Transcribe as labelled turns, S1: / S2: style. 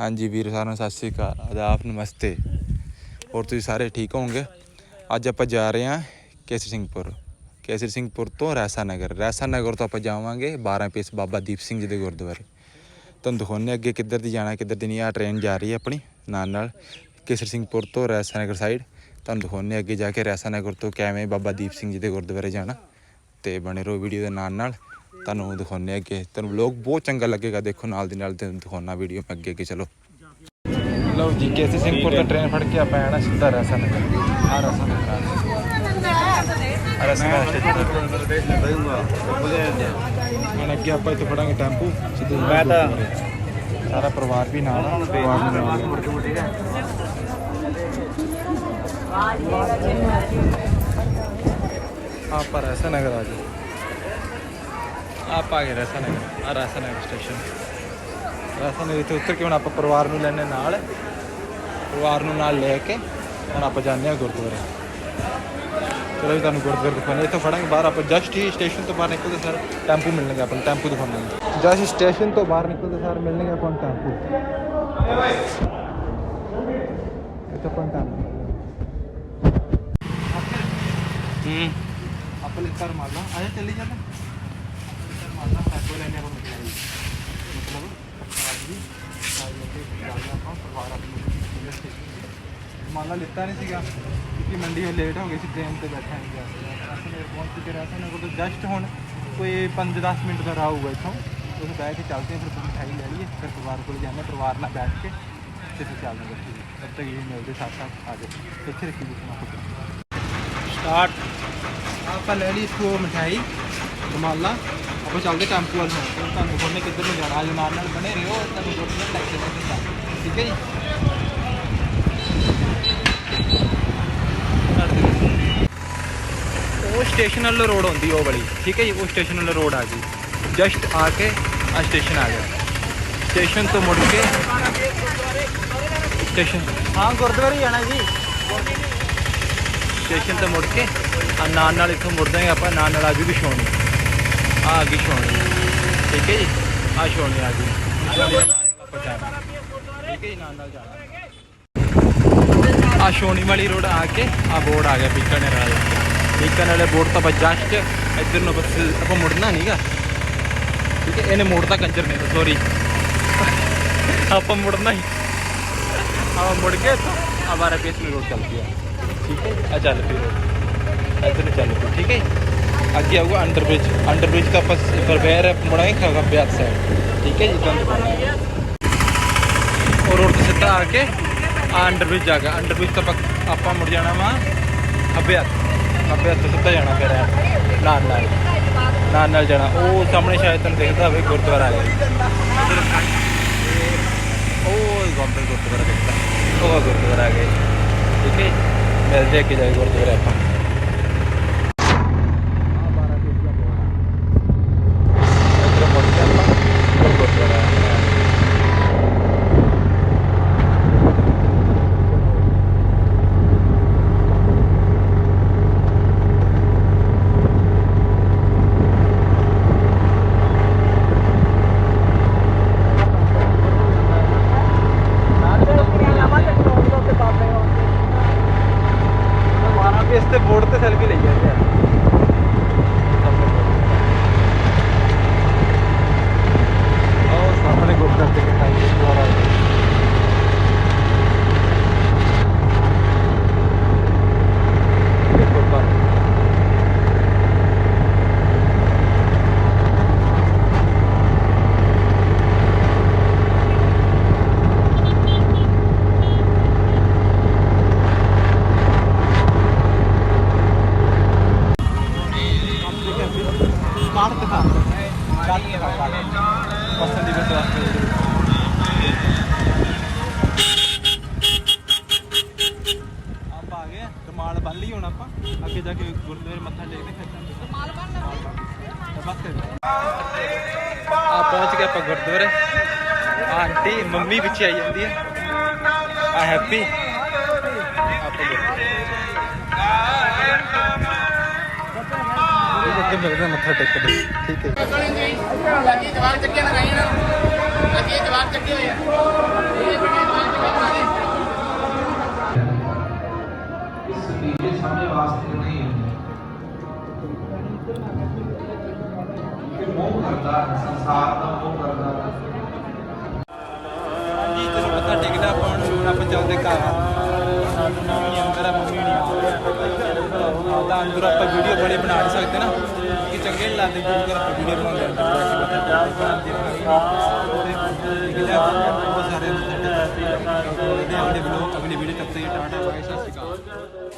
S1: ਹਾਂਜੀ ਵੀਰ ਸਾਰਿਆਂ ਨੂੰ ਸਤਿ ਸ੍ਰੀ ਅਕਾਲ, ਆਦਾਬ, ਨਮਸਤੇ। ਹੋਰ ਤੁਸੀਂ ਸਾਰੇ ਠੀਕ ਹੋਵੋਗੇ? ਅੱਜ ਆਪਾਂ ਜਾ ਰਹੇ ਹਾਂ ਕੇਸਰ ਸਿੰਘਪੁਰ ਕੇਸਰ ਸਿੰਘਪੁਰ ਤੋਂ ਰੈਸਾ ਨਗਰ ਰੈਸਾ ਨਗਰ ਤੋਂ ਆਪਾਂ ਜਾਵਾਂਗੇ 12 ਪੀਸ ਬਾਬਾ ਦੀਪ ਸਿੰਘ ਜੀ ਦੇ ਗੁਰਦੁਆਰੇ। ਤੁਹਾਨੂੰ ਦਿਖਾਉਂਦੇ ਹਾਂ ਅੱਗੇ ਕਿੱਧਰ ਦੀ ਜਾਣਾ, ਕਿੱਧਰ ਦੀ ਨਹੀਂ। ਆ ਟ੍ਰੇਨ ਜਾ ਰਹੀ ਹੈ ਆਪਣੀ, ਨਾਲ ਨਾਲ ਕੇਸਰ ਸਿੰਘਪੁਰ ਤੋਂ ਰੈਸਾ ਨਗਰ ਸਾਈਡ ਤੁਹਾਨੂੰ ਦਿਖਾਉਂਦੇ ਅੱਗੇ ਜਾ ਕੇ ਰੈਸਾ ਨਗਰ ਤੋਂ ਕਿਵੇਂ ਬਾਬਾ ਦੀਪ ਸਿੰਘ ਜੀ ਦੇ ਗੁਰਦੁਆਰੇ ਜਾਣਾ ਤੇ ਬਣੇ ਰਹੋ ਵੀਡੀਓ ਦੇ ਨਾਲ ਨਾਲ। ਤੁਹਾਨੂੰ ਦਿਖਾਉਂਦੇ ਹਾਂ ਅੱਗੇ। ਤੁਹਾਨੂੰ ਵਲੌਗ ਬਹੁਤ ਚੰਗਾ ਲੱਗੇਗਾ ਦੇਖੋ ਨਾਲ ਦੀ ਨਾਲ ਤੇ ਦਿਖਾਉਣਾ ਵੀਡੀਓ ਮੈਂ ਅੱਗੇ ਅੱਗੇ ਚਲੋ। ਲਓ ਜੀ ਕੇਸੀ ਸਿੰਘਪੁਰ ਤੋਂ ਟ੍ਰੇਨ ਫੜ ਕੇ ਆਪਾਂ ਆਣਾ ਸਿੱਧਾ ਰੈਸਾ ਨਗਰ ਆ। ਰੈਸਾ ਨਗਰ ਆ। ਰੈਸਾ ਨਗਰ ਹੁਣ ਅੱਗੇ ਆਪਾਂ ਇੱਥੇ ਫੜਾਂਗੇ ਟੈਂਪੂ ਸਿੱਧੇ ਮੈਂ ਤਾਂ ਸਾਰਾ ਪਰਿਵਾਰ ਵੀ ਨਾਲ ਆ ਪਰਿਵਾਰ ਨੂੰ ਨਾਲ ਆਪਾਂ ਰੈਸਾ ਨਗਰ ਆ ਗਏ ਆਪਾਂ ਆ ਗਏ ਰੈਸਾ ਨਗਰ ਆ ਰੈਸਾ ਨਗਰ ਸਟੇਸ਼ਨ ਰੈਸਾ ਨਗਰ ਇੱਥੇ ਉਤਰ ਕੇ ਹੁਣ ਆਪਾਂ ਪਰਿਵਾਰ ਨੂੰ ਲੈਣੇ ਨਾਲ ਪਰਿਵਾਰ ਨੂੰ ਨਾਲ ਲੈ ਕੇ ਹੁਣ ਆਪਾਂ ਜਾਂਦੇ ਹਾਂ ਗੁਰਦੁਆਰੇ ਚਲੋ ਜੀ ਤੁਹਾਨੂੰ ਗੁਰਦੁਆਰੇ ਦਿਖਾਉਂਦੇ ਇੱਥੋਂ ਫੜਾਂਗੇ ਬਾਹਰ ਆਪਾਂ ਜਸਟ ਹੀ ਸਟੇਸ਼ਨ ਤੋਂ ਬਾਹਰ ਨਿਕਲਦੇ ਸਰ ਟੈਂਪੂ ਮਿਲਣਗੇ ਆਪਾਂ ਨੂੰ ਟੈਂਪੂ ਦਿਖਾਉਂਦੇ ਜਸਟ ਸਟੇਸ਼ਨ ਤੋਂ ਬਾਹਰ ਨਿਕਲਦੇ ਸਰ ਮਿਲਣਗੇ ਆਪਾਂ ਨੂੰ ਟੈਂਪੂ ਇੱਥੇ ਆਪਾਂ ਟੈਂਪੂ ਹੂੰ ਆਪਾਂ ਲਿਖਰ ਮਾਰ ਲਾ ਆਇਆ ਚੱਲੀ ਜਾਂਦਾ ਕੇ ਜਾਣਾ ਆਪਾਂ ਪਰਿਵਾਰ ਆਪਣੀ ਪੁਲਿਸ ਸਟੇਸ਼ਨ ਮਾਲਾ ਲਿੱਤਾ ਨਹੀਂ ਸੀਗਾ ਕਿਉਂਕਿ ਮੰਡੀ ਉਹ ਲੇਟ ਹੋ ਗਈ ਸੀ ਟ੍ਰੇਨ ਤੇ ਬੈਠਾ ਨਹੀਂ ਗਿਆ ਅਸੀਂ ਪਹੁੰਚ ਚੁੱਕੇ ਰਹੇ ਸਾਨੂੰ ਕੋਲ ਜਸਟ ਹੁਣ ਕੋਈ 5-10 ਮਿੰਟ ਦਾ ਰਾਹ ਹੋਊਗਾ ਇੱਥੋਂ। ਉਸ ਬੈਠ ਕੇ ਚੱਲਦੇ ਹਾਂ ਫਿਰ ਮਿਠਾਈ ਲੈ ਲਈਏ ਫਿਰ ਪਰਿਵਾਰ ਕੋਲ ਜਾਂਦੇ ਹਾਂ, ਪਰਿਵਾਰ ਨਾਲ ਬੈਠ ਕੇ ਤੇ ਫਿਰ ਚੱਲਦੇ ਹਾਂ ਤਬ ਤੱਕ ਇਹ ਮਿਲਦੇ ਸਾਥ ਸਾਥ ਆ ਜਾਓ। ਇੱਥੇ ਰੱਖੀ ਜੀ ਸਟਾਰਟ ਆਪਾਂ ਲੈ ਲਈ ਇਸਕੋ ਮਠਾਈ ਦਮਾਲਾ ਆਪਾਂ ਚੱਲਦੇ ਟੈਂਪੂ ਵੱਲ ਨੂੰ ਤੇ ਤੁਹਾਨੂੰ ਕੋਨੇ ਕਿੱਧਰ ਨੂੰ ਜਾਣਾ ਜੋ ਨਾਲ ਨਾਲ ਬਣੇ ਰਹੋ ਤੁਹਾਨੂੰ ਗੁਰਦੁਆਰੇ ਲੈ ਕੇ ਚੱਲਦੇ ਠੀਕ ਹੈ ਜੀ ਉਹ ਸਟੇਸ਼ਨ ਵੱਲ ਰੋਡ ਹੁੰਦੀ ਉਹ ਵਾਲੀ ਠੀਕ ਹੈ ਜੀ ਉਹ ਸਟੇਸ਼ਨ ਵੱਲ ਰੋਡ ਆ ਗਈ। ਜਸਟ ਆ ਕੇ ਆ ਸਟੇਸ਼ਨ ਆ ਗਿਆ। ਸਟੇਸ਼ਨ ਤੋਂ ਮੁੜ ਕੇ ਸਟੇਸ਼ਨ
S2: ਹਾਂ ਗੁਰਦੁਆਰੇ ਜਾਣਾ ਜੀ।
S1: ਸਟੇਸ਼ਨ ਤੋਂ ਮੁੜ ਕੇ ਆ ਨਾਲ ਨਾਲ ਇੱਥੋਂ ਮੁੜ ਜਾਵਾਂਗੇ ਆਪਾਂ ਨਾਲ ਨਾਲ ਆ ਜੂਗੀ ਛਾਉਣੀ ਆ ਗਈ ਛੋਣੀ। ਠੀਕ ਹੈ ਜੀ? ਆ ਛੋਣੀ ਆ ਗਈ। ਆਪਾਂ ਜਾਣਾ ਠੀਕ ਹੈ ਜੀ, ਨਾਲ ਨਾਲ ਜਾਣਾ। ਆ ਛਾਉਣੀ ਵਾਲੀ ਰੋਡ ਆ ਕੇ ਆ ਬੋਰਡ ਆ ਗਿਆ ਬੀਕਾਨੇਰ ਵਾਲਾ ਬੀਕਾਨੇਰ ਵਾਲੇ ਬੋਰਡ ਤੋਂ ਆਪਾਂ ਇੱਧਰ ਨੂੰ ਬਸ ਆਪਾਂ ਮੁੜਨਾ ਨਹੀਂਗਾ ਠੀਕ ਹੈ, ਇਹਨੇ ਮੋੜਤਾ ਕੰਜਰ ਨੇ ਸੌਰੀ ਆਪਾਂ ਮੁੜਨਾ ਹੀ। ਆਪਾਂ ਮੁੜ ਕੇ ਇੱਥੋਂ ਆ ਬਾਰਾ ਰੋਡ ਚੱਲ ਪਿਆ। ਠੀਕ ਹੈ ਆ ਚੱਲ ਫਿਰ ਇੱਧਰ ਨੂੰ ਚੱਲ ਫਿਰ ਠੀਕ ਹੈ ਜੀ। ਅੱਗੇ ਆਊਗਾ ਅੰਡਰ ਬ੍ਰਿਜ ਅੰਡਰ ਬ੍ਰਿਜ ਦਾ ਆਪਾਂ ਪ੍ਰਵੇਰ ਮੁੜਾਂਗੇ ਖਗਾ ਬਿਆਸ ਸਾਈਡ ਠੀਕ ਹੈ ਜੀ ਤੁਹਾਨੂੰ ਉਹ ਰੋਡ ਤੋਂ ਸਿੱਧਾ ਆ ਕੇ ਆ ਅੰਡਰ ਬ੍ਰਿਜ ਆ ਗਿਆ। ਅੰਡਰ ਬ੍ਰਿਜ ਤੋਂ ਆਪਾਂ ਆਪਾਂ ਮੁੜ ਜਾਣਾ ਵਾ ਖੱਬੇ ਹੱਥ ਖੱਬੇ ਤੋਂ ਸਿੱਧਾ ਜਾਣਾ ਫਿਰ ਐਂ। ਨਾਲ ਨਾਲ। ਨਾਲ ਨਾਲ ਜਾਣਾ। ਉਹ ਸਾਹਮਣੇ ਸ਼ਾਇਦ ਤੁਹਾਨੂੰ ਦਿਖਦਾ ਹੋਵੇ, ਗੁਰਦੁਆਰਾ ਆ ਗਿਆ ਉਹ ਗੰਬੇ ਗੁਰਦੁਆਰਾ ਦਿਖਦਾ। ਉਹ ਗੁਰਦੁਆਰਾ ਆ ਗਿਆ ਜੀ। ਠੀਕ ਹੈ ਜੀ। ਮਿਲਦੇ ਅੱਗੇ ਜਾਏ ਗੁਰਦੁਆਰਾ ਆਪਾਂ ਇੱਧਰੋਂ ਮੁੜ ਕੇ ਆਪਾਂ ਫਿਰ ਗੁਰਦੁਆਰਾ ਆਉਣਾ। ਮਾਰਾ ਵੀ ਇਸ ਤੇ ਬੋਰਡ ਤੇ ਸੈਲਫੀ ਲਈ ਜਾਂਦੇ ਆ ਅੱਗੇ ਜਾ ਕੇ ਗੁਰਦੁਆਰੇ ਮੱਥਾ ਟੇਕਦੇ ਫਿਰ ਬਸ ਕਰ ਆ ਪਹੁੰਚ ਗਏ ਆਪਾਂ ਗੁਰਦੁਆਰੇ। ਆਂਟੀ ਮੰਮੀ ਪਿੱਛੇ ਆਈ ਜਾਂਦੀ ਹੈ। ਆ ਹੈਪੀ। ਆਪਾਂ ਗੁਰਦੁਆਰੇ ਮਿਲਦਾ ਮੱਥਾ ਟੇਕਦੇ ਠੀਕ ਹੈ।
S3: ਲੱਗੀ ਦੀਵਾਰ ਚੱਕੇ ਲਗਾਈ ਨਾ ਲੱਗੀ ਦੀਵਾਰ ਚੱਕੇ ਹੋਏ ਇਹ ਬਣੇ ਦੀਵਾਰ ਚੱਕੇ ਬਣਾ ਦੇ ਇਸ
S1: ਵੀਡੀਓ ਸਾਹਮਣੇ ਵਾਸਤੇ ਕਰਦਾ ਸੰਸਾਰ ਦਾ ਮੋਹ ਕਰਦਾ। ਹਾਂਜੀ ਜਦੋਂ ਪਤਾ ਡਿੱਗਦਾ ਆਪਾਂ ਨੂੰ ਆਪਾਂ ਚੱਲਦੇ ਘਰ। ਸਾਨੂੰ ਮੰਮੀ ਅੰਦਰ ਮੰਮੀ ਨਹੀਂ ਆਉਂਦਾ ਅੰਦਰ ਆਪਾਂ ਵੀਡੀਓ ਬੜੇ ਬਣਾ ਨਹੀਂ ਸਕਦੇ ਨਾ। ਕਿ ਚੰਗੇ ਨਹੀਂ ਲੱਗਦੇ ਕਿ ਅੰਦਰ ਵੀਡੀਓ ਬਣਾਉਂਦੇ ਹਾਂ ਤੇ ਡਿੱਗਦਾ ਬਹੁਤ ਸਾਰੇ ਦੇ ਆਪਣੇ ਬਲੌਗ